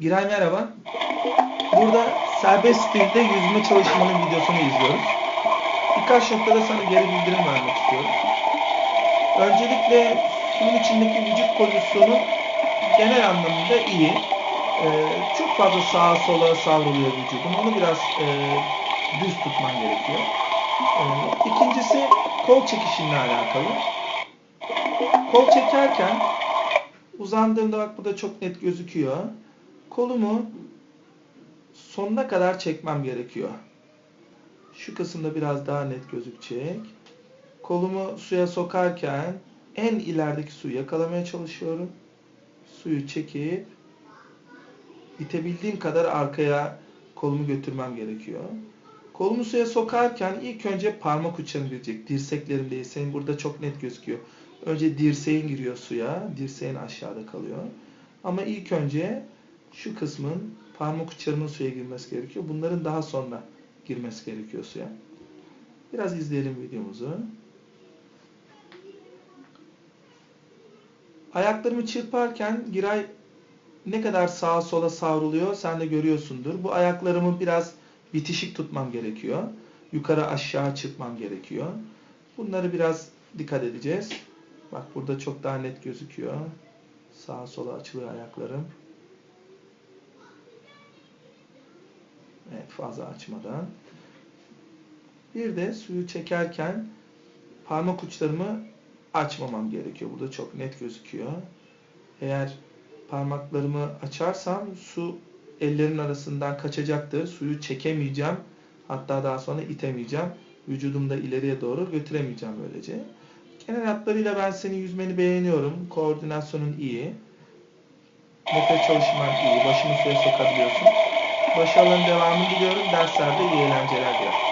Giray merhaba. Burada serbest stilde yüzme çalışmanın videosunu izliyoruz. Birkaç noktada sana geri bildirim vermek istiyorum. Öncelikle suyun içindeki vücut pozisyonu genel anlamda iyi. Ee, çok fazla sağa sola savruluyor vücudun. Onu biraz e, düz tutman gerekiyor. Ee, ikincisi kol çekişinle alakalı. Kol çekerken uzandığımda bak bu da çok net gözüküyor. Kolumu sonuna kadar çekmem gerekiyor. Şu kısımda biraz daha net gözükecek. Kolumu suya sokarken en ilerideki suyu yakalamaya çalışıyorum. Suyu çekip itebildiğim kadar arkaya kolumu götürmem gerekiyor. Kolumu suya sokarken ilk önce parmak uçlarım girecek. Dirseklerim değil. Senin burada çok net gözüküyor. Önce dirseğin giriyor suya. Dirseğin aşağıda kalıyor. Ama ilk önce şu kısmın parmak uçlarımın suya girmesi gerekiyor. Bunların daha sonra girmesi gerekiyor suya. Biraz izleyelim videomuzu. Ayaklarımı çırparken Giray ne kadar sağa sola savruluyor sen de görüyorsundur. Bu ayaklarımı biraz bitişik tutmam gerekiyor. Yukarı aşağı çırpmam gerekiyor. Bunları biraz dikkat edeceğiz. Bak burada çok daha net gözüküyor. Sağa sola açılıyor ayaklarım. Evet fazla açmadan. Bir de suyu çekerken parmak uçlarımı açmamam gerekiyor. Burada çok net gözüküyor. Eğer parmaklarımı açarsam su ellerin arasından kaçacaktır. Suyu çekemeyeceğim. Hatta daha sonra itemeyeceğim. Vücudumda ileriye doğru götüremeyeceğim böylece. Genel hatlarıyla ben senin yüzmeni beğeniyorum. Koordinasyonun iyi. Nefes çalışman iyi. Başını suya sokabiliyorsun. Başarıların devamını diliyorum. Derslerde iyi eğlenceler dilerim.